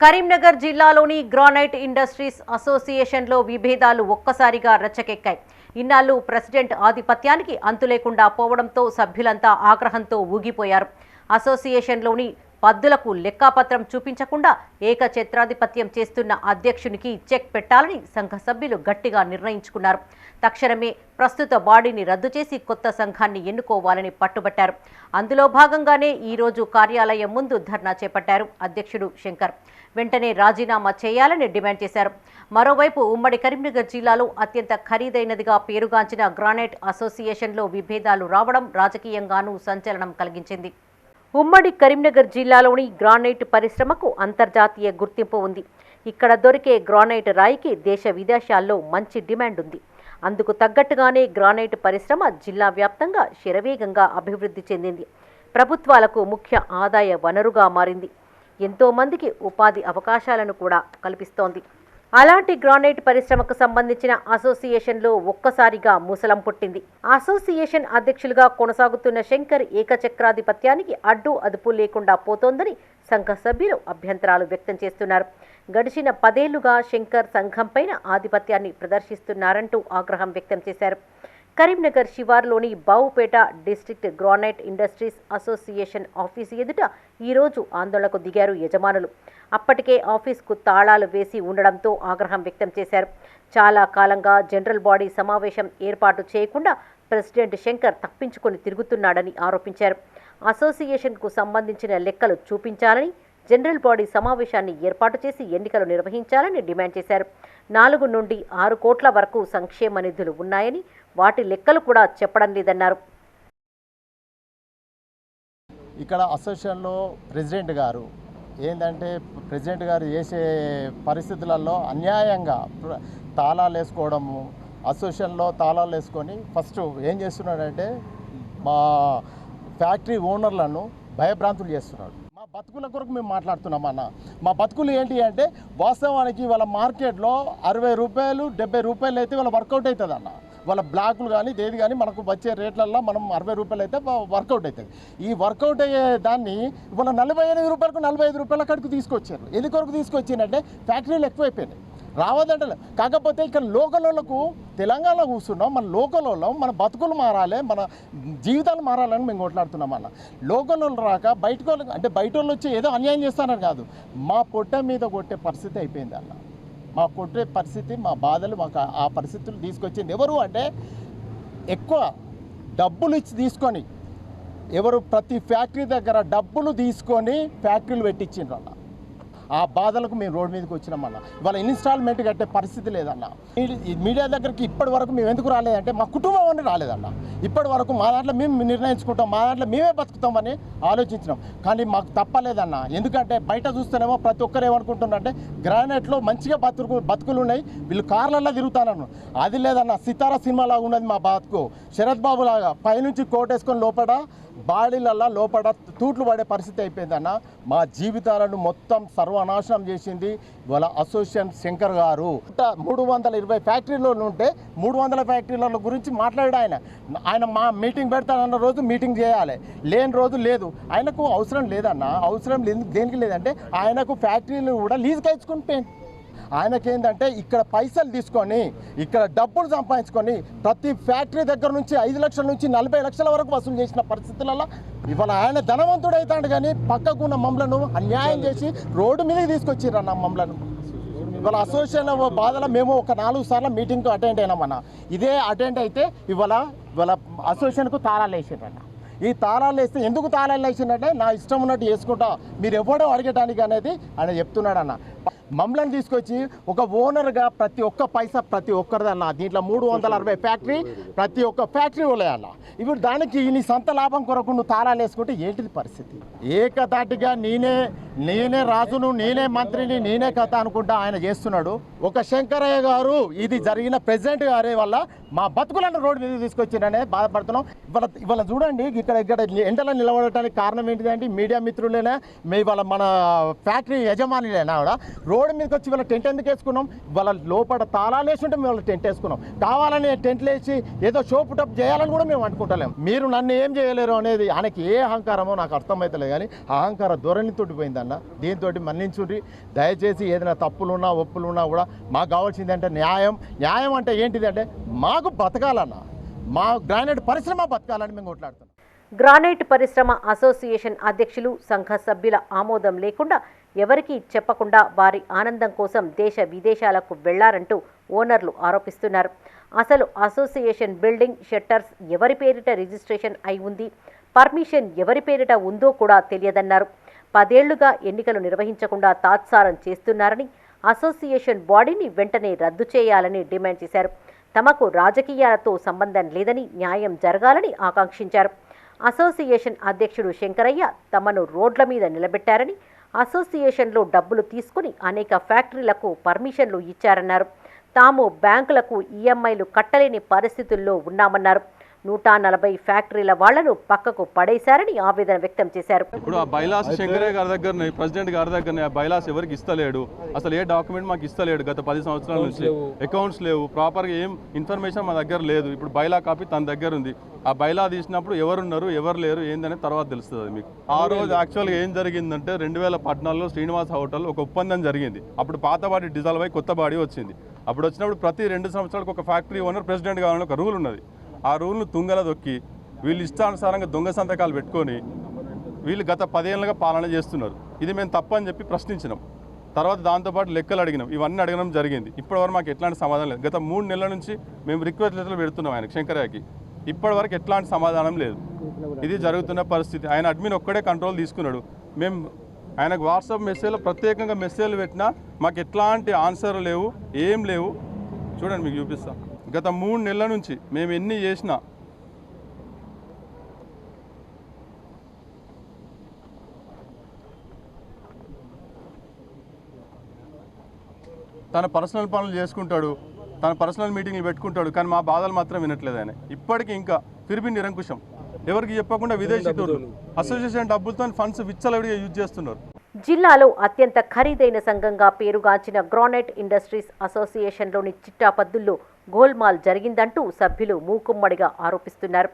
కరీంనగర్ జిల్లాలోని granite industries అసోసియేషన్లో విభేదాలు ఒక్కసారిగా రచ్చకెక్కాయి ఇన్నాళ్ళు ప్రెసిడెంట్ ఆధిపత్యానికి అంతులేకుండా పోవడంతో సభ్యులంతా ఆగ్రహంతో ఊగిపోయారు. అసోసియేషన్లోని పద్దులకు లెక్కాపత్రం చూపించకుండా ఏకఛత్రాధిపత్యం చేస్తున్న అధ్యక్షునికి చెక్ పెట్టాలని సంఘ సభ్యులు గట్టిగా నిర్ణయించుకున్నారు. తక్షణమే ప్రస్తుత బాడీని రద్దు చేసి కొత్త సంఘాన్ని ఎన్నుకోవాలని పట్టుబట్టారు. అందులో భాగంగానే ఈరోజు కార్యాలయం ముందు ధర్నా చేపట్టారు అధ్యక్షుడు శంకర్. వెంటనే రాజీనామా చేయాలని డిమాండ్ చేశారు. మరోవైపు ఉమ్మడి కరీంనగర్ జిల్లాలో అత్యంత ఖరీదైనదిగా పేరుగాంచిన గ్రానైట్ అసోసియేషన్లో విభేదాలు రావడం రాజకీయంగానూ సంచలనం కలిగించింది. ఉమ్మడి కరీంనగర్ జిల్లాలోని గ్రానైట్ పరిశ్రమకు అంతర్జాతీయ గుర్తింపు ఉంది. ఇక్కడ దొరికే గ్రానైట్ రాయికి దేశ విదేశాల్లో మంచి డిమాండ్ ఉంది. అందుకు తగ్గట్టుగానే గ్రానైట్ పరిశ్రమ జిల్లా వ్యాప్తంగా శరవేగంగా అభివృద్ధి చెందింది. ప్రభుత్వాలకు ముఖ్య ఆదాయ వనరుగా మారింది. ఎంతోమందికి ఉపాధి అవకాశాలను కూడా కల్పిస్తోంది. అలాంటి గ్రానైట్ పరిశ్రమకు సంబంధించిన అసోసియేషన్లో ఒక్కసారిగా ముసలం పుట్టింది. అసోసియేషన్ అధ్యక్షులుగా కొనసాగుతున్న శంకర్ ఏకచక్రాధిపత్యానికి అడ్డు అదుపు లేకుండా పోతోందని సంఘ సభ్యులు అభ్యంతరాలు వ్యక్తం చేస్తున్నారు. గడిచిన పదేళ్ళుగా శంకర్ సంఘంపైన ఆధిపత్యాన్ని ప్రదర్శిస్తున్నారంటూ ఆగ్రహం వ్యక్తం చేశారు. Karimnagar శివార్లోని Bavupeta district granite industries association office ఎదుట ఈరోజు ఆందోళనకు దిగారు యజమానులు. అప్పటికే ఆఫీస్కు తాళాలు వేసి ఉండడంతో ఆగ్రహం వ్యక్తం చేశారు. చాలా కాలంగా జనరల్ బాడీ సమావేశం ఏర్పాటు చేయకుండా ప్రెసిడెంట్ శంకర్ తప్పించుకొని తిరుగుతున్నాడని ఆరోపించారు. అసోసియేషన్కు సంబంధించిన లెక్కలు చూపించాలని జనరల్ బాడీ సమావేశాన్ని ఏర్పాటు చేసి ఎన్నికలు నిర్వహించాలని డిమాండ్ చేశారు. నాలుగు నుండి ఆరు కోట్ల వరకు సంక్షేమ నిధులు ఉన్నాయని వాటి లెక్కలు కూడా చెప్పడం లేదన్నారు. ఇక్కడ అసోసియేషన్లో ప్రెసిడెంట్ గారు ఏంటంటే ప్రెసిడెంట్ గారు చేసే పరిస్థితులలో అన్యాయంగా తాళాలు వేసుకోవడము అసోసియేషన్లో తాళాలు వేసుకొని ఫస్ట్ ఏం చేస్తున్నాడంటే మా ఫ్యాక్టరీ ఓనర్లను భయభ్రాంతులు చేస్తున్నాడు. మా బతుకుల కొరకు మేము మాట్లాడుతున్నాం అన్న. మా బతుకులు ఏంటి అంటే వాస్తవానికి వాళ్ళ మార్కెట్లో అరవై రూపాయలు డెబ్బై రూపాయలు అయితే వాళ్ళ వర్కౌట్ అవుతుంది అన్న. వాళ్ళ బ్లాకులు కానీ దేది కానీ మనకు వచ్చే రేట్లలో మనం అరవై రూపాయలు అయితే వర్కౌట్ అవుతుంది ఈ వర్కౌట్ అయ్యే దాన్ని ఇవాళ నలభై ఎనిమిది రూపాయలకు నలభై ఐదు రూపాయల కడుకు తీసుకొచ్చారు. ఎందుకు కొరకు తీసుకొచ్చిందంటే ఫ్యాక్టరీలు ఎక్కువైపోయినాయి. రావద్దంటే కాకపోతే ఇక్కడ లోకల్ వాళ్ళకు తెలంగాణ కూర్చున్నాం. మన లోకల్ వాళ్ళం మన బతుకులు మారాలి మన జీవితాలు మారాలని మేము కొట్లాడుతున్నాం అన్న లోకల్ వాళ్ళు రాక బయటకు అంటే బయట వాళ్ళు వచ్చి ఏదో అన్యాయం చేస్తానని కాదు. మా పొట్ట మీద కొట్టే పరిస్థితి అయిపోయింది అన్న మా కొట్టే పరిస్థితి మా బాధలు మాకు ఆ- పరిస్థితులు తీసుకొచ్చింది ఎవరు అంటే ఎక్కువ డబ్బులు ఇచ్చి తీసుకొని ఎవరు ప్రతి ఫ్యాక్టరీ దగ్గర డబ్బులు తీసుకొని ఫ్యాక్టరీలు పెట్టించిండ్రు అన్న. ఆ బాధలకు మేము రోడ్ మీదకి వచ్చినామన్న ఇవాళ ఇన్స్టాల్మెంట్ కట్టే పరిస్థితి లేదన్న. ఈ- మీడియా దగ్గరికి ఇప్పటి వరకు మేము ఎందుకు రాలేదంటే మా కుటుంబం అని రాలేదన్న. ఇప్పటి వరకు మా దాంట్లో మేము నిర్ణయించుకుంటాం మా దాంట్లో మేమే బతుకుతామని ఆలోచించినాం. కానీ మాకు తప్పలేదన్న. ఎందుకంటే బయట చూస్తేనేమో ప్రతి ఒక్కరు ఏమనుకుంటున్నారంటే గ్రానైట్లో మంచిగా బతుకు బతుకులు ఉన్నాయి వీళ్ళు కార్లలో తిరుగుతానన్నారు. అది లేదన్న. సితారా సినిమాలాగా ఉన్నది మా బతుకు. శరత్ బాబు లాగా పైనుంచి కోటేసుకొని లోపల బాడీలల్లో లోపల తూట్లు పడే పరిస్థితి అయిపోయిందన్న. మా జీవితాలను మొత్తం సర్వనాశనం చేసింది వాళ్ళ అసోసియేషన్ శంకర్ గారు. మూడు వందల ఇరవై ఫ్యాక్టరీలో ఉంటే మూడు వందల ఫ్యాక్టరీల గురించి మాట్లాడాడు ఆయన. ఆయన మా మీటింగ్ పెడతానన్న రోజు మీటింగ్ చేయాలి. లేని రోజు లేదు. ఆయనకు అవసరం లేదన్న అవసరం లేదు దేనికి లేదంటే ఆయనకు ఫ్యాక్టరీలు కూడా లీజ్కి ఇచ్చుకుని పోయింది ఆయనకేందంటే ఇక్కడ పైసలు తీసుకొని ఇక్కడ డబ్బులు సంపాదించుకొని ప్రతి ఫ్యాక్టరీ దగ్గర నుంచి ఐదు లక్షల నుంచి నలభై లక్షల వరకు వసూలు చేసిన పరిస్థితులలో ఇవాళ ఆయన ధనవంతుడు అవుతాడు కానీ పక్కకున్న మమ్మలను అన్యాయం చేసి రోడ్డు మీదకి తీసుకొచ్చిర్రు మమ్మలను. ఇవాళ అసోసియేషన్ బాధలో మేము ఒక నాలుగు సార్లు మీటింగ్కి అటెండ్ అయినామన్న ఇదే అటెండ్ అయితే ఇవాళ ఇవాళ అసోసియేషన్కు తాళాలు వేసిండ్రన్న ఈ తాళాలు వేస్తే ఎందుకు తాళాలు వేసిందంటే నా ఇష్టం ఉన్నట్టు చేసుకుంటా మీరు ఎవడో అడగటానికి అనేది ఆయన చెప్తున్నాడన్న. మమ్మల్ని తీసుకొచ్చి ఒక ఓనర్గా ప్రతి ఒక్క పైసా ప్రతి ఒక్కరిదన్న దీంట్లో మూడు వందల అరవై ఫ్యాక్టరీ ప్రతి ఒక్క ఫ్యాక్టరీ అన్న. ఇప్పుడు దానికి నీ సొంత లాభం కొరకు నువ్వు తాళాలు వేసుకుంటే ఏంటిది పరిస్థితి? ఏకదాటిగా నేనే నేనే రాజును నేనే మంత్రిని నేనే కథ అనుకుంటా ఆయన చేస్తున్నాడు. ఒక శంకరయ్య గారు ఇది జరిగిన ప్రెసిడెంట్ గారి వల్ల మా బతుకులను రోడ్డు మీద తీసుకొచ్చిండనే బాధపడుతున్నాం. ఇవాళ ఇవాళ చూడండి ఇక్కడ ఇక్కడ ఎండలో నిలబడటానికి కారణం ఏంటిదంటే మీడియా మిత్రులేనా మీ ఇవాళ మన ఫ్యాక్టరీ యజమానిలేనా కూడా రోడ్డు మీదకి వచ్చి వాళ్ళ టెంట్ ఎందుకు వేసుకున్నాం? వాళ్ళ లోపల తాళాలు వేసి ఉంటే మేము టెంట్ వేసుకున్నాం. కావాలని టెంట్లు వేసి ఏదో షో పుటప్ చేయాలని కూడా మేము అనుకుంటలేం. మీరు నన్ను ఏం చేయలేరు అనేది ఆయనకి ఏ అహంకారమో నాకు అర్థమవుతలేదు కానీ అహంకార ధోరణి పోయిందన్న. దీంతో మన్నించుండ్రి. దయచేసి ఏదైనా తప్పులున్నా ఒప్పులున్నా కూడా మాకు కావాల్సింది అంటే న్యాయం. న్యాయం అంటే ఏంటిది అంటే మాకు బతకాలన్న. మా గ్రానైట్ పరిశ్రమ బతకాలని మేము కొట్లాడుతున్నాం. గ్రానైట్ పరిశ్రమ అసోసియేషన్ అధ్యక్షులు సంఘ సభ్యుల ఆమోదం లేకుండా ఎవరికీ చెప్పకుండా వారి ఆనందం కోసం దేశ విదేశాలకు వెళ్ళారంటూ ఓనర్లు ఆరోపిస్తున్నారు. అసలు అసోసియేషన్ బిల్డింగ్ షెట్టర్స్ ఎవరి పేరిట రిజిస్ట్రేషన్ అయి ఉంది? పర్మిషన్ ఎవరి పేరిట ఉందో కూడా తెలియదన్నారు. పదేళ్ళుగా ఎన్నికలు నిర్వహించకుండా తాత్సారం చేస్తున్నారని అసోసియేషన్ బాడీని వెంటనే రద్దు చేయాలని డిమాండ్ చేశారు. తమకు రాజకీయాలతో సంబంధం లేదని న్యాయం జరగాలని ఆకాంక్షించారు. అసోసియేషన్ అధ్యక్షుడు శంకరయ్య తమను రోడ్ల మీద నిలబెట్టారని అసోసియేషన్లో డబ్బులు తీసుకుని అనేక ఫ్యాక్టరీలకు పర్మిషన్లు ఇచ్చారన్నారు. తాము బ్యాంకులకు ఈఎంఐలు కట్టలేని పరిస్థితుల్లో ఉన్నామన్నారు. నూట నలభై ఫ్యాక్టరీల వాళ్ళను పక్కకు పడేశారని ఆవేదన వ్యక్తం చేశారు. ఇప్పుడు ఆ బైలాస్ శంకరయ్య గారి దగ్గర ప్రెసిడెంట్ గారి దగ్గర ఆ బైలాస్ ఎవరికి ఇస్తలేడు? అసలు ఏ డాక్యుమెంట్ మాకు ఇస్తలేడు గత పది సంవత్సరాల నుంచి? అకౌంట్స్ లేవు. ప్రాపర్గా ఏం ఇన్ఫర్మేషన్ మా దగ్గర లేదు. ఇప్పుడు బైలా కాపీ తన దగ్గర ఉంది. ఆ బైలా తీసినప్పుడు ఎవరున్నారు ఎవరు లేరు ఏందనే తర్వాత తెలుస్తుంది మీకు. ఆ రోజు యాక్చువల్గా ఏం జరిగిందంటే రెండు వేల పద్నాలుగులో శ్రీనివాస్ హోటల్ ఒక ఒప్పందం జరిగింది. అప్పుడు పాత బాడీ డిజాల్వ్ అయి కొత్త బాడీ వచ్చింది. అప్పుడు వచ్చినప్పుడు ప్రతి రెండు సంవత్సరాలకు ఒక ఫ్యాక్టరీ ఓనర్ ప్రెసిడెంట్ కావాలని ఒక రూల్ ఉన్నది. ఆ రూల్ను తుంగల దొక్కి వీళ్ళు ఇష్టానుసారంగా దొంగ సంతకాలు పెట్టుకొని వీళ్ళు గత పదేళ్ళుగా పాలన చేస్తున్నారు. ఇది మేము తప్పని చెప్పి ప్రశ్నించినాం. తర్వాత దాంతోపాటు లెక్కలు అడిగినాం. ఇవన్నీ అడగడం జరిగింది. ఇప్పటివరకు మాకు ఎట్లాంటి సమాధానం లేదు. గత మూడు నెలల నుంచి మేము రిక్వెస్ట్ లెటర్లు పెడుతున్నాం ఆయన శంకరయ్యకి ఇప్పటివరకు ఎట్లాంటి సమాధానం లేదు. ఇది జరుగుతున్న పరిస్థితి. ఆయన అడ్మిన్ ఒక్కడే కంట్రోల్ తీసుకున్నాడు. మేము ఆయనకు వాట్సాప్ మెసేజ్లో ప్రత్యేకంగా మెసేజ్లు పెట్టినా మాకు ఎట్లాంటి ఆన్సర్ లేవు ఏం లేవు. చూడండి మీకు చూపిస్తాను గత మూడు నెలల నుంచి మేము ఎన్ని చేసినా తన పర్సనల్ పనులు చేసుకుంటాడు తన పర్సనల్ మీటింగ్లు పెట్టుకుంటాడు కానీ మా బాధలు మాత్రం వినట్లేదు ఆయన. ఇప్పటికీ ఇంకా ఫిర్బి నిరంకుశం. ఎవరికి చెప్పకుండా విదేశీ టూర్లు అసోసియేషన్ డబ్బులతో ఫండ్స్ విచ్చలవిడిగా యూజ్ చేస్తున్నారు. జిల్లాలో అత్యంత ఖరీదైన సంఘంగా పేరుగాంచిన గ్రానైట్ ఇండస్ట్రీస్ అసోసియేషన్లోని చిట్టాపద్దుల్లో గోల్మాల్ జరిగిందంటూ సభ్యులు మూకుమ్మడిగా ఆరోపిస్తున్నారు.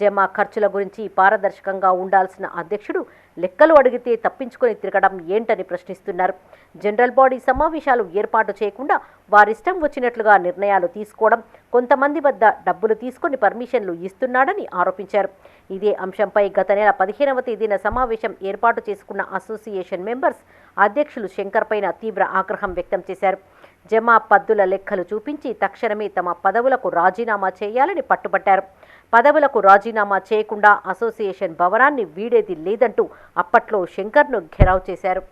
జమా ఖర్చుల గురించి పారదర్శకంగా ఉండాల్సిన అధ్యక్షుడు లెక్కలు అడిగితే తప్పించుకొని తిరగడం ఏంటని ప్రశ్నిస్తున్నారు. జనరల్ బాడీ సమావేశాలు ఏర్పాటు చేయకుండా వారిష్టం వచ్చినట్లుగా నిర్ణయాలు తీసుకోవడం కొంతమంది వద్ద డబ్బులు తీసుకొని పర్మిషన్లు ఇస్తున్నాడని ఆరోపించారు. ఇదే అంశంపై గత నెల పదిహేనవ తేదీన సమావేశం ఏర్పాటు చేసుకున్న అసోసియేషన్ మెంబర్స్ అధ్యక్షులు శంకర్ పైన తీవ్ర ఆగ్రహం వ్యక్తం చేశారు. జమా పద్దుల లెక్కలు చూపించి తక్షణమే తమ పదవులకు రాజీనామా చేయాలని పట్టుబట్టారు. పదవులకు రాజీనామా చేయకుండా అసోసియేషన్ భవనాన్ని వీడేది లేదంటూ అప్పట్లో శంకర్ను ఘెరావ్ చేశారు.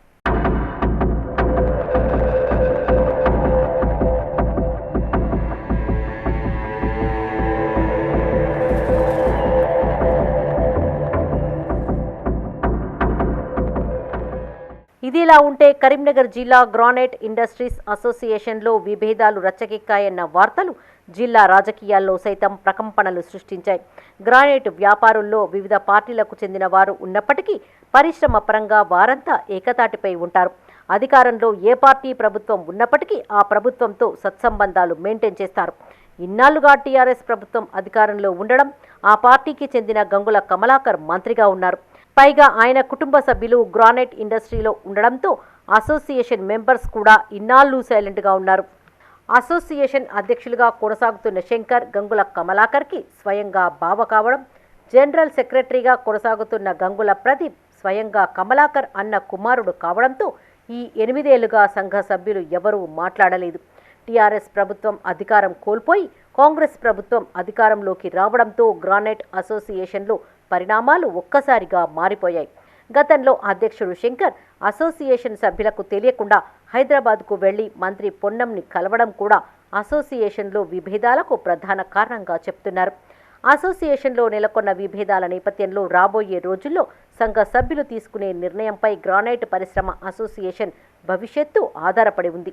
ఇదిలా ఉంటే కరీంనగర్ జిల్లా గ్రానైట్ ఇండస్ట్రీస్ అసోసియేషన్లో విభేదాలు రచ్చకెక్కాయన్న వార్తలు జిల్లా రాజకీయాల్లో సైతం ప్రకంపనలు సృష్టించాయి. గ్రానైట్ వ్యాపారుల్లో వివిధ పార్టీలకు చెందిన వారు ఉన్నప్పటికీ పరిశ్రమ పరంగా వారంతా ఏకతాటిపై ఉంటారు. అధికారంలో ఏ పార్టీ ప్రభుత్వం ఉన్నప్పటికీ ఆ ప్రభుత్వంతో సత్సంబంధాలు మెయింటైన్ చేస్తారు. ఇన్నాళ్ళుగా టీఆర్ఎస్ ప్రభుత్వం అధికారంలో ఉండడం ఆ పార్టీకి చెందిన గంగుల కమలాకర్ మంత్రిగా ఉన్నారు. పైగా ఆయన కుటుంబ సభ్యులు గ్రానైట్ ఇండస్ట్రీలో ఉండడంతో అసోసియేషన్ మెంబర్స్ కూడా ఇన్నాళ్ళు సైలెంట్గా ఉన్నారు. అసోసియేషన్ అధ్యక్షులుగా కొనసాగుతున్న శంకర్ గంగుల కమలాకర్కి స్వయంగా బావ కావడం జనరల్ సెక్రటరీగా కొనసాగుతున్న గంగుల ప్రదీప్ స్వయంగా కమలాకర్ అన్న కుమారుడు కావడంతో ఈ ఎనిమిదేళ్ళుగా సంఘ సభ్యులు ఎవరూ మాట్లాడలేదు. టీఆర్ఎస్ ప్రభుత్వం అధికారం కోల్పోయి కాంగ్రెస్ ప్రభుత్వం అధికారంలోకి రావడంతో గ్రానైట్ అసోసియేషన్లో పరిణామాలు ఒక్కసారిగా మారిపోయాయి. గతంలో అధ్యక్షుడు శంకర్ అసోసియేషన్ సభ్యులకు తెలియకుండా హైదరాబాద్కు వెళ్ళి మంత్రి పొన్నంని కలవడం కూడా అసోసియేషన్లో విభేదాలకు ప్రధాన కారణంగా చెప్తున్నారు. అసోసియేషన్లో నెలకొన్న విభేదాల నేపథ్యంలో రాబోయే రోజుల్లో సంఘ సభ్యులు తీసుకునే నిర్ణయంపై గ్రానైట్ పరిశ్రమ అసోసియేషన్ భవిష్యత్తు ఆధారపడి ఉంది.